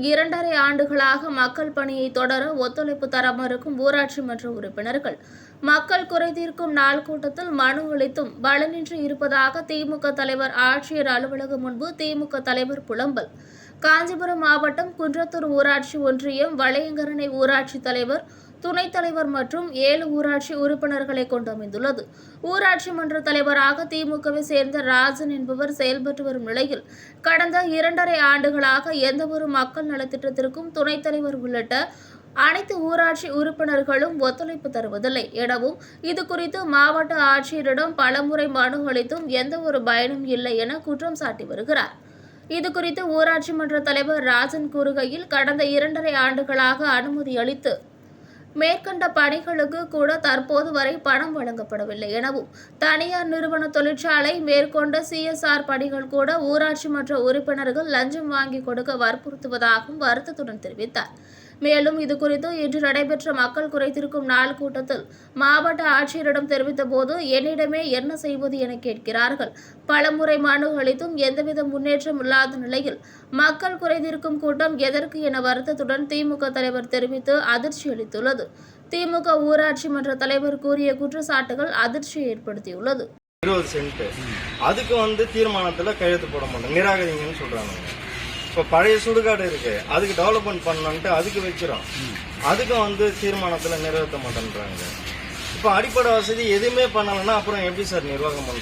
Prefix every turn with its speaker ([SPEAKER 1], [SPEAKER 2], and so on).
[SPEAKER 1] இரண்டரை ஆண்டுகளாக மக்கள் பணியை தொடர ஒத்துழைப்பு தர மறுக்கும் ஊராட்சி மன்ற உறுப்பினர்கள். மக்கள் குறைதீர்க்கும் நாள் கூட்டத்தில் மனு அளித்தும் பலனின்றி இருப்பதாக திமுக தலைவர் ஆட்சியர் அலுவலகம் முன்பு திமுக தலைவர் புலம்பல். காஞ்சிபுரம் மாவட்டம் குன்றத்தூர் ஊராட்சி ஒன்றியம் வளையங்கரணை ஊராட்சி தலைவர் துணைத் தலைவர் மற்றும் ஏழு ஊராட்சி உறுப்பினர்களை கொண்டு அமைந்துள்ளது. ஊராட்சி மன்ற தலைவராக திமுகவை சேர்ந்த ராஜன் என்பவர் செயல்பட்டு வரும் நிலையில் கடந்த இரண்டரை ஆண்டுகளாக எந்தவொரு மக்கள் நலத்திட்டத்திற்கும் துணைத் தலைவர் உள்ளிட்ட அனைத்து ஊராட்சி உறுப்பினர்களும் ஒத்துழைப்பு தருவதில்லை. எனவும் இது குறித்து மாவட்ட ஆட்சியரிடம் பலமுறை மனு அளித்தும் எந்த ஒரு பயனும் இல்லை என குற்றம் சாட்டி வருகிறார். இது குறித்து ஊராட்சி மன்ற தலைவர் ராஜன் கூறுகையில் கடந்த இரண்டரை ஆண்டுகளாக அனுமதி அளித்து மேற்கண்ட பணிகளுக்கு கூட தற்போது வரை பணம் வழங்கப்படவில்லை எனவும் தனியார் நிறுவன தொழிற்சாலை மேற்கொண்ட சிஎஸ்ஆர் பணிகள் கூட ஊராட்சி மன்ற உறுப்பினர்கள் லஞ்சம் வாங்கி கொடுக்க வற்புறுத்துவதாகவும் வருத்தத்துடன் தெரிவித்தார். மேலும் இது குறித்து இன்று நடைபெற்ற மக்கள் குறைத்திருக்கும் நாள் கூட்டத்தில் மாவட்ட ஆட்சியரிடம் தெரிவித்த போது என்னிடமே என்ன செய்வது என கேட்கிறார்கள். பலமுறை மனு அளித்தும் எந்தவித முன்னேற்றம் இல்லாத நிலையில் மக்கள் குறைதீர்க்கும் கூட்டம் எதற்கு என வருத்தத்துடன் திமுக தலைவர் தெரிவித்து அதிர்ச்சி அளித்துள்ளது. திமுக ஊராட்சி மன்ற தலைவர் கூறிய குற்றச்சாட்டுகள் அதிர்ச்சியை ஏற்படுத்தியுள்ளது.
[SPEAKER 2] இருபது சென்ட் அதுக்கு வந்து தீர்மானத்துல கையெழுத்து போட மாட்டோம் நிராகரிங்கன்னு சொல்றாங்க. இப்போ பழைய சுடுகாடு இருக்கு. அதுக்கு டெவலப்மெண்ட் பண்ணலான்ட்டு அதுக்கு வைக்கிறோம். அதுக்கும் வந்து தீர்மானத்தில் நிறைவேற்ற மாட்டேன்றாங்க. இப்போ அடிப்படை வசதி எதுவுமே பண்ணலைன்னா அப்புறம் எப்படி சார் நிர்வாகம் பண்றது?